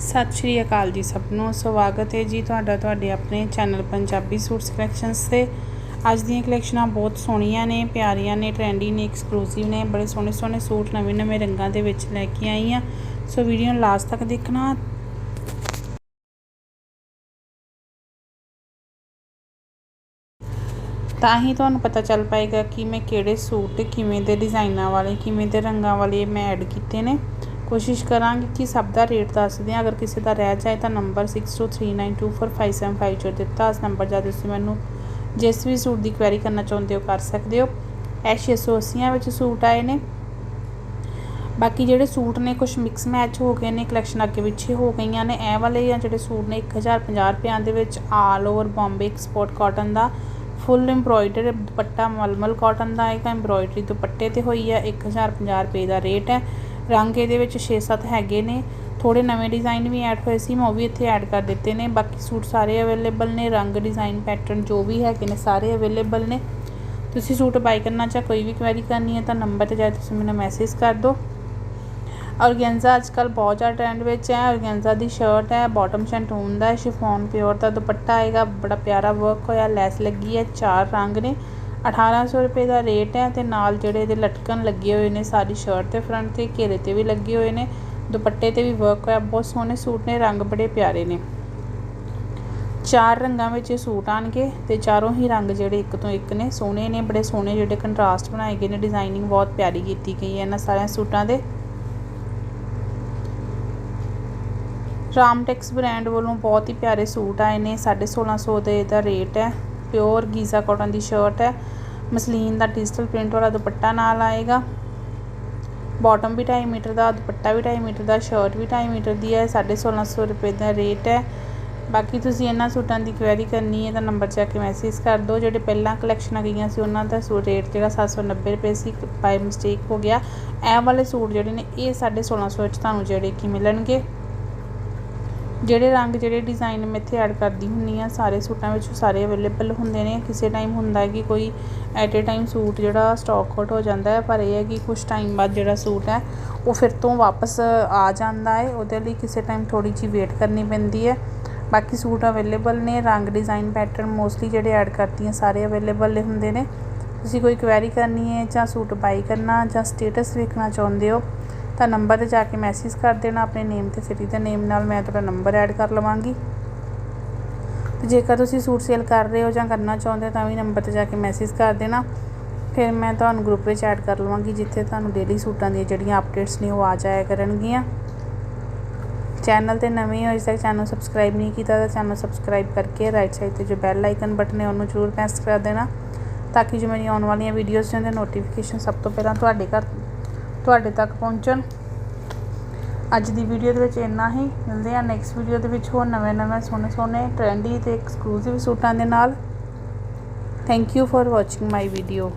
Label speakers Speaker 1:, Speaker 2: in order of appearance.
Speaker 1: ਸਤਿ ਸ਼੍ਰੀ ਅਕਾਲ ਜੀ ਸਭ ਨੂੰ। ਸਵਾਗਤ ਹੈ ਜੀ ਤੁਹਾਡਾ ਤੁਹਾਡੇ ਆਪਣੇ ਚੈਨਲ ਪੰਜਾਬੀ ਸੂਟਸ ਕਲੈਕਸ਼ਨਸ ਤੇ। ਅੱਜ ਦੀਆਂ ਕਲੈਕਸ਼ਨਾਂ ਬਹੁਤ ਸੋਹਣੀਆਂ ਨੇ, ਪਿਆਰੀਆਂ ਨੇ ਟ੍ਰੈਂਡੀ ਨੇ ਐਕਸਕਲੂਸਿਵ ਨੇ, ਬੜੇ ਸੋਹਣੇ ਸੋਹਣੇ ਸੂਟ ਨਵੇਂ ਨਵੇਂ ਰੰਗਾਂ ਦੇ ਵਿੱਚ ਲੈ ਕੇ ਆਈ ਆ ਸੋ ਵੀਡੀਓ ਨੂੰ ਲਾਸਟ ਤੱਕ ਦੇਖਣਾ। ਤਾਂ ਹੀ ਤੁਹਾਨੂੰ ਪਤਾ ਚੱਲ ਪਾਏਗਾ ਕਿ ਮੈਂ ਕਿਹੜੇ ਸੂਟ ਕਿਵੇਂ ਦੇ ਡਿਜ਼ਾਈਨਾਂ ਵਾਲੇ, ਕਿਵੇਂ ਦੇ ਰੰਗਾਂ ਵਾਲੇ ਮੈਂ ਐਡ ਕੀਤੇ ਨੇ। ਕੋਸ਼ਿਸ਼ ਕਰਾਂਗੇ ਕਿ ਸਭ ਦਾ ਰੇਟ ਦੱਸਦੇ ਹਾਂ ਅਗਰ ਕਿਸੇ ਦਾ ਰਹਿ ਜਾਏ ਤਾਂ ਨੰਬਰ 6239245750 ਦਿੱਤਾ। ਇਸ ਨੰਬਰ ਜਾਂ ਤੁਸੀਂ ਮੈਨੂੰ ਜਿਸ ਵੀ ਸੂਟ ਦੀ ਕੁਐਰੀ ਕਰਨਾ ਚਾਹੁੰਦੇ ਹੋ ਕਰ ਸਕਦੇ ਹੋ। ਇਹ 680 ਵਿੱਚ ਸੂਟ ਆਏ ਨੇ। ਬਾਕੀ ਜਿਹੜੇ ਸੂਟ ਨੇ ਕੁਝ ਮਿਕਸ ਮੈਚ ਹੋ ਗਏ ਨੇ ਕਲੈਕਸ਼ਨ ਅੱਗੇ ਪਿੱਛੇ ਹੋ ਗਈਆਂ ਨੇ। ਇਹ ਵਾਲੇ ਜਾਂ ਜਿਹੜੇ ਸੂਟ ਨੇ 1050 ਰੁਪਿਆਂ ਦੇ ਵਿੱਚ all over Bombay export cotton ਦਾ ਫੁੱਲ ਐਮਬ੍ਰੋਇਡਰ ਦੁਪੱਟਾ ਮਲਮਲ ਕਾਟਨ ਦਾ ਆਏਗਾ ਐਮਬ੍ਰੋਇਡਰੀ ਦੁਪੱਟੇ ਤੇ ਹੋਈ ਹੈ 1050 ਰੁਪਏ ਦਾ ਰੇਟ ਹੈ। ਰੰਗ ਇਹਦੇ ਵਿੱਚ 6-7 ਹੈਗੇ ਨੇ। ਥੋੜੇ ਨਵੇਂ ਡਿਜ਼ਾਈਨ ਵੀ ਐਡ ਹੋਏ ਸੀ, ਮੈਂ ਉਹ ਵੀ ਇੱਥੇ ਐਡ ਕਰ ਦਿੱਤੇ ਨੇ। ਬਾਕੀ ਸੂਟ ਸਾਰੇ ਅਵੇਲੇਬਲ ਨੇ, ਰੰਗ ਡਿਜ਼ਾਈਨ ਪੈਟਰਨ ਜੋ ਵੀ ਹੈਗੇ ਨੇ ਸਾਰੇ ਅਵੇਲੇਬਲ ਨੇ। ਤੁਸੀਂ ਸੂਟ ਬਾਈ ਕਰਨਾ ਚਾਹ ਕੋਈ ਵੀ ਕੁਐਰੀ ਕਰਨੀ ਹੈ ਤਾਂ ਨੰਬਰ ਤੇ ਜਾ ਤੁਸੀਂ ਮੈਨੂੰ ਮੈਸੇਜ ਕਰ ਦਿਓ। ਔਰਗੈਂਜ਼ਾ ਅੱਜਕੱਲ ਬਹੁਤ ਜ਼ਿਆਦਾ ਟ੍ਰੈਂਡ ਵਿੱਚ ਹੈ। ਔਰਗੈਂਜ਼ਾ ਦੀ ਸ਼ਰਟ ਹੈ ਬਾਟਮ ਸ਼ੈਂਟੂਨ ਦਾ ਸ਼ਿਫੋਨ ਪਿਓਰ ਦਾ ਦੁਪੱਟਾ ਆਏਗਾ, ਬੜਾ ਪਿਆਰਾ ਵਰਕ ਹੋਇਆ, ਲੈਸ ਲੱਗੀ ਹੈ, ਚਾਰ ਰੰਗ ਨੇ। 1800 ਰੁਪਏ ਦਾ ਰੇਟ ਹੈ ਤੇ ਨਾਲ ਜਿਹੜੇ ਇਹਦੇ ਲਟਕਣ ਲੱਗੇ ਹੋਏ ਨੇ ਸਾਰੀ ਸ਼ਰਟ ਤੇ ਫਰੰਟ ਤੇ, ਘੇਰੇ ਤੇ ਵੀ ਲੱਗੇ ਹੋਏ ਨੇ, ਦੁਪੱਟੇ ਤੇ ਵੀ ਵਰਕ ਹੋਇਆ, ਬਹੁਤ ਸੋਹਣੇ ਸੂਟ ਨੇ, ਰੰਗ ਬੜੇ ਪਿਆਰੇ ਨੇ। ਚਾਰ ਰੰਗਾਂ ਵਿੱਚ ਇਹ ਸੂਟ ਆਣਗੇ ਤੇ ਚਾਰੋਂ ਹੀ ਰੰਗ ਜਿਹੜੇ ਇੱਕ ਤੋਂ ਇੱਕ ਨੇ, ਸੋਹਣੇ ਨੇ, ਬੜੇ ਸੋਹਣੇ ਜਿਹੜੇ ਕੰਟਰਾਸਟ ਬਣਾਏ ਗਏ ਨੇ ਡਿਜ਼ਾਈਨਿੰਗ ਬਹੁਤ ਪਿਆਰੀ ਕੀਤੀ ਗਈ ਹੈ ਇਹਨਾਂ ਸਾਰਿਆਂ ਸੂਟਾਂ ਦੇ। ਰਾਮਟੈਕਸ ਬ੍ਰਾਂਡ ਵੱਲੋਂ ਬਹੁਤ ਹੀ ਪਿਆਰੇ ਸੂਟ ਆਏ ਨੇ 1650 ਦੇ ਇਹਦਾ ਰੇਟ ਹੈ। ਪਿਓਰ ਗੀਜ਼ਾ ਕਾਟਨ ਦੀ ਸ਼ਰਟ ਹੈ। ਮਸਲੀਨ ਦਾ ਡਿਜੀਟਲ ਪ੍ਰਿੰਟ ਵਾਲਾ ਦੁਪੱਟਾ ਨਾਲ ਆਏਗਾ। ਬਾਟਮ ਵੀ 2.5 ਮੀਟਰ ਦਾ, ਦੁਪੱਟਾ ਵੀ 2.5 ਮੀਟਰ ਦਾ ਸ਼ਰਟ ਵੀ 2.5 ਮੀਟਰ ਦੀ ਹੈ। 1650 ਰੁਪਏ ਦਾ ਰੇਟ ਹੈ। ਬਾਕੀ ਤੁਸੀਂ ਇਹਨਾਂ ਸੂਟਾਂ ਦੀ ਕੁਐਰੀ ਕਰਨੀ ਹੈ ਤਾਂ ਨੰਬਰ ਚੱਕ ਕੇ ਮੈਸੇਜ ਕਰ ਦਿਓ। ਜਿਹੜੇ ਪਹਿਲਾਂ ਕਲੈਕਸ਼ਨਾਂ ਗਈਆਂ ਸੀ ਉਹਨਾਂ ਦਾ ਸੂਟ ਰੇਟ ਜਿਹੜਾ 790 ਰੁਪਏ ਸੀ ਬਾਈ ਮਿਸਟੇਕ ਹੋ ਗਿਆ। ਇਹ ਵਾਲੇ ਸੂਟ ਜਿਹੜੇ ਨੇ, ਇਹ 1650 ਵਿੱਚ ਤੁਹਾਨੂੰ ਜਿਹੜੇ ਕਿ ਮਿਲਣਗੇ। ਜਿਹੜੇ ਰੰਗ ਜਿਹੜੇ ਡਿਜ਼ਾਈਨ ਮੈਂ ਇੱਥੇ ਐਡ ਕਰਦੀ ਹੁੰਨੀ ਆ, ਸਾਰੇ ਸੂਟਾਂ ਵਿੱਚ ਸਾਰੇ ਅਵੇਲੇਬਲ ਹੁੰਦੇ ਨੇ। ਕਿਸੇ ਟਾਈਮ ਹੁੰਦਾ ਕਿ ਕੋਈ ਐਟ ਏ ਟਾਈਮ ਸੂਟ ਜਿਹੜਾ ਸਟਾਕ ਆਊਟ ਹੋ ਜਾਂਦਾ ਹੈ, ਪਰ ਇਹ ਹੈ ਕਿ ਕੁਝ ਟਾਈਮ ਬਾਅਦ ਜਿਹੜਾ ਸੂਟ ਹੈ, ਉਹ ਫਿਰ ਤੋਂ ਵਾਪਸ ਆ ਜਾਂਦਾ ਹੈ। ਉਹਦੇ ਲਈ ਕਿਸੇ ਟਾਈਮ ਥੋੜੀ ਜਿਹੀ ਵੇਟ ਕਰਨੀ ਪੈਂਦੀ ਹੈ। ਬਾਕੀ ਸੂਟ ਅਵੇਲੇਬਲ ਨੇ, ਰੰਗ ਡਿਜ਼ਾਈਨ ਪੈਟਰਨ ਮੋਸਟਲੀ ਜਿਹੜੇ ਐਡ ਕਰਤੀਆਂ ਸਾਰੇ ਅਵੇਲੇਬਲ ਹੁੰਦੇ ਨੇ। ਤੁਸੀਂ ਕੋਈ ਕੁਐਰੀ ਕਰਨੀ ਹੈ ਜਾਂ ਸੂਟ ਬਾਈ ਕਰਨਾ ਜਾਂ ਸਟੇਟਸ ਵੇਖਣਾ ਚਾਹੁੰਦੇ ਹੋ ਤਾਂ ਨੰਬਰ ਤੇ ਜਾ ਕੇ ਮੈਸੇਜ ਕਰ ਦੇਣਾ ਆਪਣੇ ਨੇਮ ਤੇ ਸਿਟੀ ਦੇ ਨੇਮ ਨਾਲ, ਮੈਂ ਤੁਹਾਡਾ ਨੰਬਰ ਐਡ ਕਰ ਲਵਾਂਗੀ। ਤੇ ਜੇਕਰ ਤੁਸੀਂ ਸੂਟ ਸੇਲ ਕਰ ਰਹੇ ਹੋ ਜਾਂ ਕਰਨਾ ਚਾਹੁੰਦੇ ਹੋ ਤਾਂ ਵੀ ਨੰਬਰ ਤੇ ਜਾ ਕੇ ਮੈਸੇਜ ਕਰ ਦੇਣਾ। ਫਿਰ ਮੈਂ ਤੁਹਾਨੂੰ ਗਰੁੱਪ ਵਿੱਚ ਐਡ ਕਰ ਲਵਾਂਗੀ, ਜਿੱਥੇ ਤੁਹਾਨੂੰ ਡੇਲੀ ਸੂਟਾਂ ਦੀਆਂ ਜਿਹੜੀਆਂ ਅਪਡੇਟਸ ਨੇ ਉਹ ਆ ਜਾਇਆ ਕਰਨਗੀਆਂ। ਚੈਨਲ ਤੇ ਨਵੇਂ ਹੋ, ਇਸ ਤੱਕ ਚੈਨਲ ਸਬਸਕ੍ਰਾਈਬ ਨਹੀਂ ਕੀਤਾ ਤਾਂ ਚੈਨਲ ਸਬਸਕ੍ਰਾਈਬ ਕਰਕੇ ਰਾਈਟ ਸਾਈਡ ਤੇ ਜੋ ਬੈਲ ਆਈਕਨ ਬਟਨ ਹੈ ਉਹਨੂੰ ਜ਼ਰੂਰ ਪ੍ਰੈਸ ਕਰ ਦੇਣਾ, ਤਾਂ ਕਿ ਜੋ ਮੇਰੀ ਆਉਣ ਵਾਲੀਆਂ ਵੀਡੀਓਜ਼ ਦੇ ਨੋਟੀਫਿਕੇਸ਼ਨ ਸਭ ਤੋਂ ਪਹਿਲਾਂ ਤੁਹਾਡੇ ਘਰ ਤੁਹਾਡੇ ਤੱਕ ਪਹੁੰਚਣ। ਅੱਜ ਦੀ ਵੀਡੀਓ ਦੇ ਵਿੱਚ ਇੰਨਾ ਹੀ। ਮਿਲਦੇ ਆ ਨੈਕਸਟ ਵੀਡੀਓ ਦੇ ਵਿੱਚ ਹੋਰ ਨਵੇਂ ਨਵੇਂ ਸੋਹਣੇ ਸੋਹਣੇ ਟ੍ਰੈਂਡੀ ਤੇ ਐਕਸਕਲੂਸਿਵ ਸੂਟਾਂ ਦੇ ਨਾਲ। Thank you for watching my video